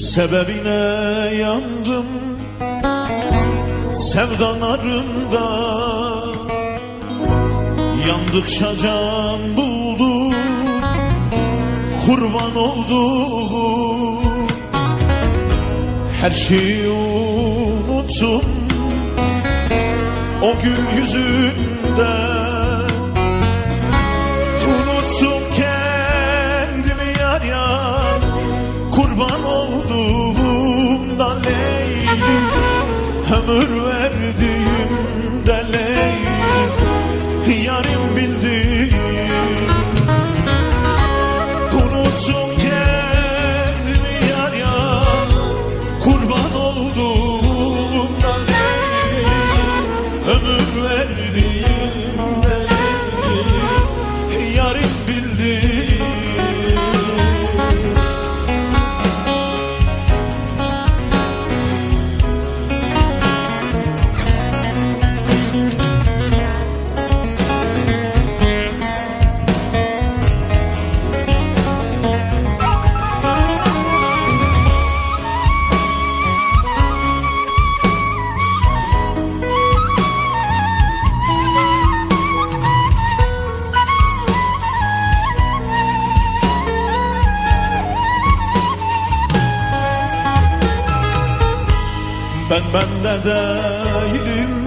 Sebebine yandım sevdalarında. Yandıkça can buldum kurban oldum Her şeyi unuttum o gün yüzünde Ömür verdiğimde Leyli Yarim bildim Unuttum kendimi yar yar Kurban olduğumda Ben bende değilim Değilim